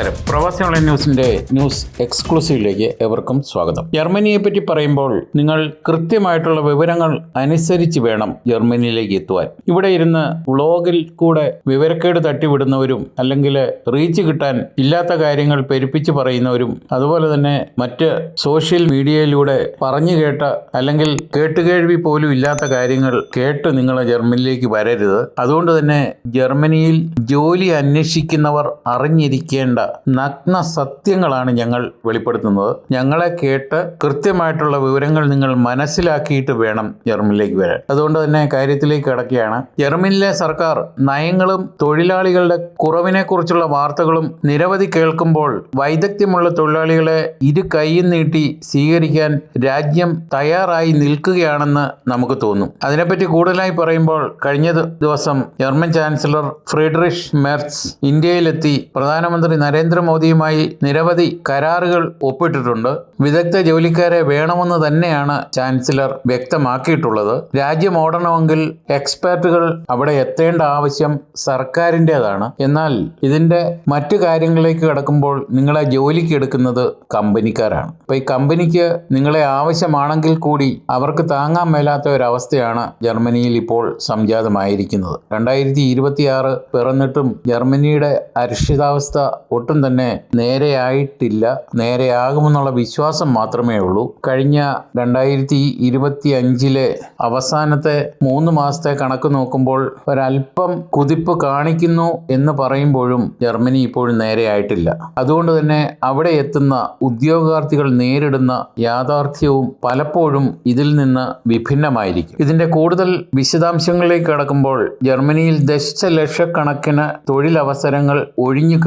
നമസ്കാരം. പ്രവാസി ഓൺലൈൻ ന്യൂസിന്റെ ന്യൂസ് എക്സ്ക്ലൂസീവിലേക്ക് എവർക്കും സ്വാഗതം. ജർമ്മനിയെ പറ്റി പറയുമ്പോൾ നിങ്ങൾ കൃത്യമായിട്ടുള്ള വിവരങ്ങൾ അനുസരിച്ച് വേണം ജർമ്മനിയിലേക്ക് എത്തുവാൻ. ഇവിടെ ഇരുന്ന് വ്ളോഗിൽ കൂടെ വിവരക്കേട് തട്ടിവിടുന്നവരും അല്ലെങ്കിൽ റീച്ച് കിട്ടാൻ ഇല്ലാത്ത കാര്യങ്ങൾ പെരുപ്പിച്ച് പറയുന്നവരും അതുപോലെ തന്നെ മറ്റ് സോഷ്യൽ മീഡിയയിലൂടെ പറഞ്ഞു കേട്ട അല്ലെങ്കിൽ കേട്ടുകേഴ്വി പോലും ഇല്ലാത്ത കാര്യങ്ങൾ കേട്ട് നിങ്ങൾ ജർമ്മനിയിലേക്ക് വരരുത്. അതുകൊണ്ട് തന്നെ ജർമ്മനിയിൽ ജോലി അന്വേഷിക്കുന്നവർ അറിഞ്ഞിരിക്കേണ്ട നഗ്ന സത്യങ്ങളാണ് ഞങ്ങൾ വെളിപ്പെടുത്തുന്നത്. ഞങ്ങളെ കേട്ട് കൃത്യമായിട്ടുള്ള വിവരങ്ങൾ നിങ്ങൾ മനസ്സിലാക്കിയിട്ട് വേണം ജർമ്മനിലേക്ക് വരാൻ. അതുകൊണ്ട് തന്നെ കാര്യത്തിലേക്ക് കിടക്കുകയാണ്. ജർമ്മനിയിലെ സർക്കാർ നയങ്ങളും തൊഴിലാളികളുടെ കുറവിനെ കുറിച്ചുള്ള വാർത്തകളും നിരവധി കേൾക്കുമ്പോൾ വൈദഗ്ധ്യമുള്ള തൊഴിലാളികളെ ഇരു കൈയും നീട്ടി സ്വീകരിക്കാൻ രാജ്യം തയ്യാറായി നിൽക്കുകയാണെന്ന് നമുക്ക് തോന്നും. അതിനെപ്പറ്റി കൂടുതലായി പറയുമ്പോൾ കഴിഞ്ഞ ദിവസം ജർമ്മൻ ചാൻസലർ ഫ്രീഡറിഷ് മെർസ് ഇന്ത്യയിലെത്തി പ്രധാനമന്ത്രി നരേന്ദ്രമോദിയുമായി നിരവധി കരാറുകൾ ഒപ്പിട്ടിട്ടുണ്ട്. വിദഗ്ധ ജോലിക്കാരെ വേണമെന്ന് തന്നെയാണ് ചാൻസലർ വ്യക്തമാക്കിയിട്ടുള്ളത്. രാജ്യം ഓടണമെങ്കിൽ എക്സ്പെർട്ടുകൾ അവിടെ എത്തേണ്ട ആവശ്യം സർക്കാരിന്റെതാണ്. എന്നാൽ ഇതിന്റെ മറ്റു കാര്യങ്ങളിലേക്ക് കടക്കുമ്പോൾ നിങ്ങളെ ജോലിക്ക് എടുക്കുന്നത് കമ്പനിക്കാരാണ്. അപ്പോൾ ഈ കമ്പനിക്ക് നിങ്ങളെ ആവശ്യമാണെങ്കിൽ കൂടി അവർക്ക് താങ്ങാൻ മേലാത്ത ഒരവസ്ഥയാണ് ജർമ്മനിയിൽ ഇപ്പോൾ സംജാതമായിരിക്കുന്നത്. രണ്ടായിരത്തി ഇരുപത്തിയാറ് പിറന്നിട്ടും ജർമ്മനിയുടെ അരക്ഷിതാവസ്ഥ ഒട്ടും തന്നെ നേരെയായിട്ടില്ല. നേരെയാകുമെന്നുള്ള വിശ്വാസം മാത്രമേ ഉള്ളൂ. കഴിഞ്ഞ രണ്ടായിരത്തി ഇരുപത്തി അഞ്ചിലെ അവസാനത്തെ മൂന്ന് മാസത്തെ കണക്ക് നോക്കുമ്പോൾ ഒരല്പം കുതിപ്പ് കാണിക്കുന്നു എന്ന് പറയുമ്പോഴും ജർമ്മനി ഇപ്പോഴും നേരെയായിട്ടില്ല. അതുകൊണ്ട് തന്നെ അവിടെ എത്തുന്ന ഉദ്യോഗാർത്ഥികൾ നേരിടുന്ന യാഥാർത്ഥ്യവും പലപ്പോഴും ഇതിൽ നിന്ന് വിഭിന്നമായിരിക്കും. ഇതിന്റെ കൂടുതൽ വിശദാംശങ്ങളിലേക്ക് കടക്കുമ്പോൾ ജർമ്മനിയിൽ ദശലക്ഷക്കണക്കിന് തൊഴിലവസരങ്ങൾ ഒഴിഞ്ഞു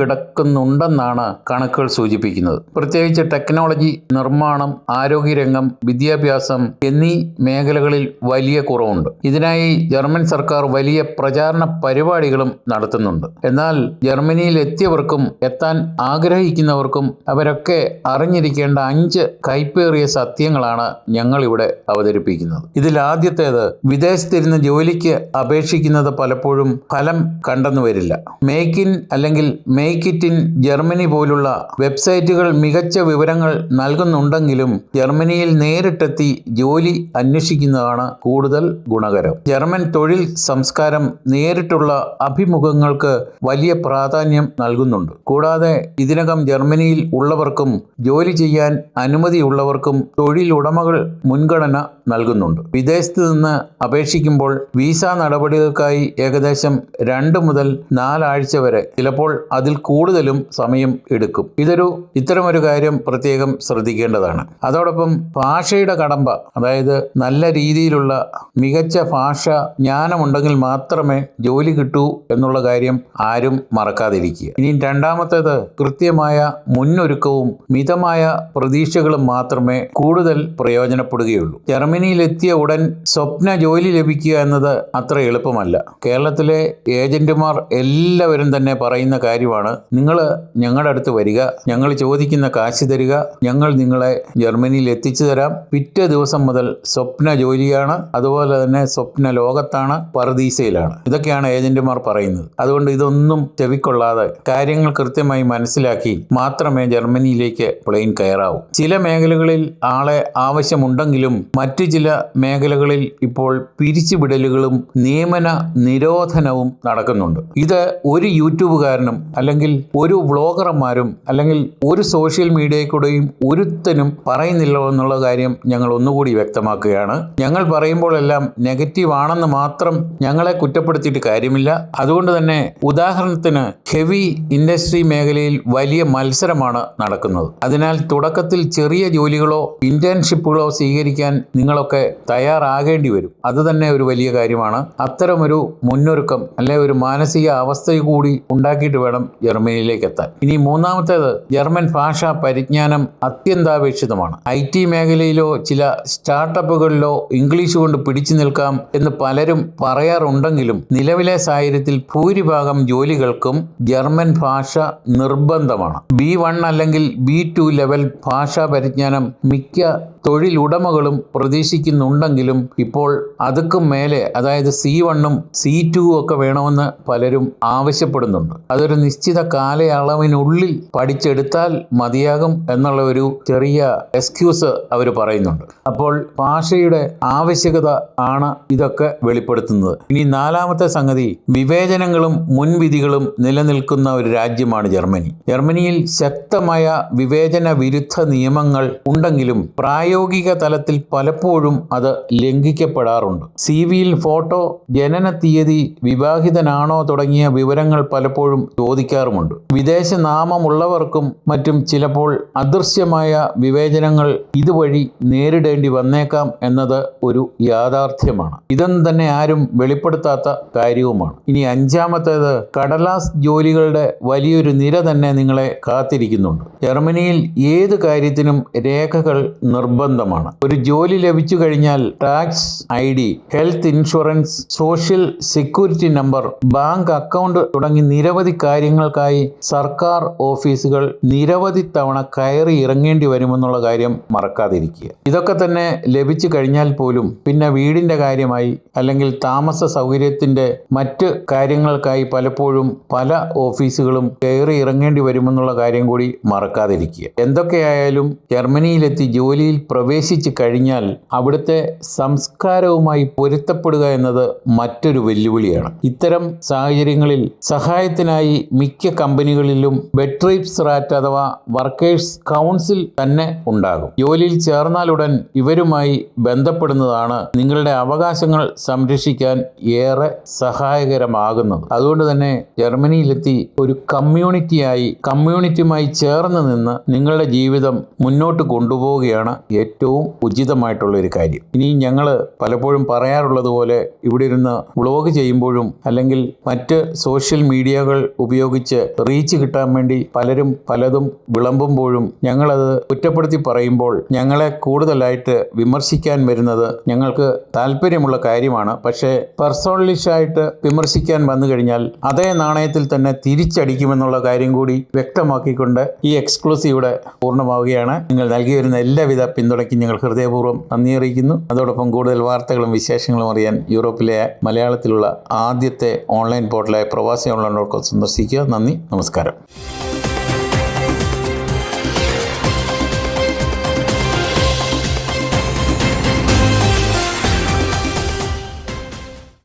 കിടക്കുന്നുണ്ടെന്നാണ് കണക്കുകൾ സൂചിപ്പിക്കുന്നത്. പ്രത്യേകിച്ച് ടെക്നോളജി നിർമ്മാണം ആരോഗ്യരംഗം വിദ്യാഭ്യാസം എന്നീ മേഖലകളിൽ വലിയ കുറവുണ്ട്. ഇതിനായി ജർമ്മൻ സർക്കാർ വലിയ പ്രചാരണ പരിപാടികളും നടത്തുന്നുണ്ട്. എന്നാൽ ജർമ്മനിയിൽ എത്തിയവർക്കും എത്താൻ ആഗ്രഹിക്കുന്നവർക്കും അവരൊക്കെ അറിഞ്ഞിരിക്കേണ്ട അഞ്ച് കൈപ്പേറിയ സത്യങ്ങളാണ് ഞങ്ങളിവിടെ അവതരിപ്പിക്കുന്നത്. ഇതിൽ ആദ്യത്തേത് വിദേശത്തിരുന്ന് ജോലിക്ക് അപേക്ഷിക്കുന്നത് പലപ്പോഴും ഫലം കണ്ടെന്നു വരില്ല. മേക്ക് ഇൻ അല്ലെങ്കിൽ മേക്ക് ഇറ്റ് ഇൻ ജർമ്മനി പോലുള്ള വെബ്സൈറ്റുകൾ മികച്ച വിവരങ്ങൾ നൽകുന്നുണ്ടെങ്കിലും ജർമ്മനിയിൽ നേരിട്ടെത്തി ജോലി അന്വേഷിക്കുന്നതാണ് കൂടുതൽ ഗുണകരം. ജർമ്മൻ തൊഴിൽ സംസ്കാരം നേരിട്ടുള്ള അഭിമുഖങ്ങൾക്ക് വലിയ പ്രാധാന്യം നൽകുന്നുണ്ട്. കൂടാതെ ഇതിനകം ജർമ്മനിയിൽ ഉള്ളവർക്കും ജോലി ചെയ്യാൻ അനുമതിയുള്ളവർക്കും തൊഴിലുടമകൾ മുൻഗണന നൽകുന്നുണ്ട്. വിദേശത്ത് നിന്ന് അപേക്ഷിക്കുമ്പോൾ വിസ നടപടികൾക്കായി ഏകദേശം രണ്ട് മുതൽ നാലാഴ്ച വരെ. ചിലപ്പോൾ അതിൽ കൂടുതലും സമയം എടുക്കും. ഇതൊരു ഇത്തരമൊരു കാര്യം പ്രത്യേകം ശ്രദ്ധിക്കേണ്ടതാണ്. അതോടൊപ്പം ഭാഷയുടെ കടമ്പ അതായത് നല്ല രീതിയിലുള്ള മികച്ച ഭാഷ ജ്ഞാനമുണ്ടെങ്കിൽ മാത്രമേ ജോലി കിട്ടൂ എന്നുള്ള കാര്യം ആരും മറക്കാതിരിക്കുക. ഇനി രണ്ടാമത്തേത് കൃത്യമായ മുന്നൊരുക്കവും മിതമായ പ്രതീക്ഷകളും മാത്രമേ കൂടുതൽ പ്രയോജനപ്പെടുകയുള്ളൂ. ജർമ്മനിയിലെത്തിയ ഉടൻ സ്വപ്ന ജോലി ലഭിക്കുക എന്നത് അത്ര എളുപ്പമല്ല. കേരളത്തിലെ ഏജന്റുമാർ എല്ലാവരും തന്നെ പറയുന്ന കാര്യമാണ് നിങ്ങൾ ഞങ്ങളുടെ അടുത്ത് വരിക ഞങ്ങൾ ചോദിക്കുന്ന കാശ് തരിക ഞങ്ങൾ നിങ്ങളെ ജർമ്മനിയിൽ എത്തിച്ചു തരാം. പിറ്റേ ദിവസം മുതൽ സ്വപ്ന ജോലിയാണ് അതുപോലെ തന്നെ സ്വപ്ന ലോകത്താണ് പർദീസയിലാണ്. ഇതൊക്കെയാണ് ഏജന്റുമാർ പറയുന്നത്. അതുകൊണ്ട് ഇതൊന്നും ചെവിക്കൊള്ളാതെ കാര്യങ്ങൾ കൃത്യമായി മനസ്സിലാക്കി മാത്രമേ ജർമ്മനിയിലേക്ക് പ്ലെയിൻ കയറാവൂ. ചില മേഖലകളിൽ ആളെ ആവശ്യമുണ്ടെങ്കിലും മറ്റു ചില മേഖലകളിൽ ഇപ്പോൾ പിരിച്ചുവിടലുകളും നിയമന നിരോധനവും നടക്കുന്നുണ്ട്. ഇത് ഒരു യൂട്യൂബുകാരനും അല്ലെങ്കിൽ ഒരു വ്ളോഗർമാരും അല്ലെങ്കിൽ ഒരു സോഷ്യൽ മീഡിയയിൽ കൂടെയും ഒരുത്തനും പറയുന്നില്ല എന്നുള്ള കാര്യം ഞങ്ങൾ ഒന്നുകൂടി വ്യക്തമാക്കുകയാണ്. ഞങ്ങൾ പറയുമ്പോഴെല്ലാം നെഗറ്റീവ് ആണെന്ന് മാത്രം ഞങ്ങളെ കുറ്റപ്പെടുത്തിയിട്ട് കാര്യമില്ല. അതുകൊണ്ട് തന്നെ ഉദാഹരണത്തിന് ഹെവി ഇൻഡസ്ട്രി മേഖലയിൽ വലിയ മത്സരമാണ് നടക്കുന്നത്. അതിനാൽ തുടക്കത്തിൽ ചെറിയ ജോലികളോ ഇന്റേൺഷിപ്പുകളോ സ്വീകരിക്കാൻ നിങ്ങളൊക്കെ തയ്യാറാകേണ്ടി വരും. അത് തന്നെ ഒരു വലിയ കാര്യമാണ്. അത്തരമൊരു മുന്നൊരുക്കം അല്ലെ ഒരു മാനസിക അവസ്ഥ കൂടി ഉണ്ടാക്കിയിട്ട് വേണം ജർമ്മനിയിലേക്ക് എത്താൻ ഇനി മൂന്നാമത്തേത് ജർമ്മൻ ഭാഷാ പരിജ്ഞാനം അത്യന്താപേക്ഷിതമാണ്. ഐ ടി മേഖലയിലോ ചില സ്റ്റാർട്ടപ്പുകളിലോ ഇംഗ്ലീഷ് കൊണ്ട് പിടിച്ചു നിൽക്കാം എന്ന് പലരും പറയാറുണ്ടെങ്കിലും നിലവിലെ സാഹചര്യത്തിൽ ഭൂരിഭാഗം ജോലികൾക്കും ജർമ്മൻ ഭാഷ നിർബന്ധമാണ്. ബി വൺ അല്ലെങ്കിൽ ബി ടു ലെവൽ ഭാഷാ പരിജ്ഞാനം മിക്ക തൊഴിലുടമകളും പ്രതീക്ഷിക്കുന്നുണ്ടെങ്കിലും ഇപ്പോൾ അതുക്കും മേലെ അതായത് സി വണ്ണും സി ടു ഒക്കെ വേണമെന്ന് പലരും ആവശ്യപ്പെടുന്നുണ്ട്. അതൊരു നിശ്ചിത കാലയളവ് അളവിനുള്ളിൽ പഠിച്ചെടുത്താൽ മതിയാകും എന്നുള്ള ഒരു ചെറിയ എക്സ്ക്യൂസ് അവർ പറയുന്നുണ്ട്. അപ്പോൾ ഭാഷയുടെ ആവശ്യകത ആണ് ഇതൊക്കെ വെളിപ്പെടുത്തുന്നത്. ഇനി നാലാമത്തെ സംഗതി വിവേചനങ്ങളും മുൻവിധികളും നിലനിൽക്കുന്ന ഒരു രാജ്യമാണ് ജർമ്മനി. ജർമ്മനിയിൽ ശക്തമായ വിവേചന വിരുദ്ധ നിയമങ്ങൾ ഉണ്ടെങ്കിലും പ്രായോഗിക തലത്തിൽ പലപ്പോഴും അത് ലംഘിക്കപ്പെടാറുണ്ട്. സി വിയിൽ ഫോട്ടോ ജനന തീയതി വിവാഹിതനാണോ തുടങ്ങിയ വിവരങ്ങൾ പലപ്പോഴും ചോദിക്കാറുമുണ്ട്. വിദേശ നാമമുള്ളവർക്കും മറ്റും ചിലപ്പോൾ അദൃശ്യമായ വിവേചനങ്ങൾ ഇതുവഴി നേരിടേണ്ടി വന്നേക്കാം എന്നത് ഒരു യാഥാർത്ഥ്യമാണ്. ഇതൊന്നും തന്നെ ആരും വെളിപ്പെടുത്താത്ത കാര്യവുമാണ്. ഇനി അഞ്ചാമത്തേത് കടലാസ് ജോലികളുടെ വലിയൊരു നിര തന്നെ നിങ്ങളെ കാത്തിരിക്കുന്നുണ്ട്. ജർമ്മനിയിൽ ഏത് കാര്യത്തിനും രേഖകൾ നിർബന്ധമാണ്. ഒരു ജോലി ലഭിച്ചു കഴിഞ്ഞാൽ tax I D health insurance social security number bank account തുടങ്ങി നിരവധി കാര്യങ്ങൾക്കായി സർക്കാർ ഓഫീസുകൾ നിരവധി തവണ കയറി ഇറങ്ങേണ്ടി വരുമെന്നുള്ള കാര്യം മറക്കാതിരിക്കുക. ഇതൊക്കെ തന്നെ ലഭിച്ചു കഴിഞ്ഞാൽ പോലും പിന്നെ വീടിന്റെ കാര്യമായി അല്ലെങ്കിൽ താമസ സൗകര്യത്തിന്റെ മറ്റ് കാര്യങ്ങൾക്കായി പലപ്പോഴും പല ഓഫീസുകളും കയറി ഇറങ്ങേണ്ടി വരുമെന്നുള്ള കാര്യം കൂടി മറക്കാതിരിക്കുക. എന്തൊക്കെയായാലും ജർമ്മനിയിലെത്തി ജോലിയിൽ പ്രവേശിച്ചു കഴിഞ്ഞാൽ അവിടുത്തെ സംസ്കാരവുമായി പൊരുത്തപ്പെടുക എന്നത് മറ്റൊരു വെല്ലുവിളിയാണ്. ഇത്തരം സാഹചര്യങ്ങളിൽ സഹായത്തിനായി മിക്ക കമ്പനികളിലും ബെട്രീപ്സ് റാറ്റ് അഥവാ വർക്കേഴ്സ് കൗൺസിൽ തന്നെ ഉണ്ടാകും. ജോലിയിൽ ചേർന്നാലുടൻ ഇവരുമായി ബന്ധപ്പെടുന്നതാണ് നിങ്ങളുടെ അവകാശങ്ങൾ സംരക്ഷിക്കാൻ ഏറെ സഹായകരമാകുന്നത്. അതുകൊണ്ട് തന്നെ ജർമ്മനിയിലെത്തി ഒരു കമ്മ്യൂണിറ്റിയായി കമ്മ്യൂണിറ്റിയുമായി ചേർന്ന് നിന്ന് നിങ്ങളുടെ ജീവിതം മുന്നോട്ട് കൊണ്ടുപോവുകയാണ് ഏറ്റവും ഉചിതമായിട്ടുള്ള ഒരു കാര്യം. ഇനി ഞങ്ങൾ പലപ്പോഴും പറയാറുള്ളത് പോലെ ഇവിടെ ഇരുന്ന് വ്ളോഗ് ചെയ്യുമ്പോഴും അല്ലെങ്കിൽ മറ്റ് സോഷ്യൽ മീഡിയകൾ ഉപയോഗിച്ച് റീച്ച് കിട്ടാൻ വേണ്ടി പലരും പലതും വിളമ്പുമ്പോഴും ഞങ്ങളത് കുറ്റപ്പെടുത്തി പറയുമ്പോൾ ഞങ്ങളെ കൂടുതലായിട്ട് വിമർശിക്കാൻ വരുന്നത് ഞങ്ങൾക്ക് താല്പര്യമുള്ള കാര്യമാണ്. പക്ഷേ പേഴ്സണലിഷായിട്ട് വിമർശിക്കാൻ വന്നു കഴിഞ്ഞാൽ അതേ നാണയത്തിൽ തന്നെ തിരിച്ചടിക്കുമെന്നുള്ള കാര്യം കൂടി വ്യക്തമാക്കിക്കൊണ്ട് ഈ എക്സ്ക്ലൂസീവിടെ പൂർണമാവുകയാണ്. നിങ്ങൾ നൽകി വരുന്ന എല്ലാവിധ പിന്തുണയ്ക്കും ഞങ്ങൾ ഹൃദയപൂർവം നന്ദി അറിയിക്കുന്നു. അതോടൊപ്പം കൂടുതൽ വാർത്തകളും വിശേഷങ്ങളും അറിയാൻ യൂറോപ്പിലെ മലയാളത്തിലുള്ള ആദ്യത്തെ ഓൺലൈൻ പോർട്ടലായ പ്രവാസി ഓൺലൈൻ സന്ദർശിക്കുക. നന്ദി. നമസ്കാരം. cara.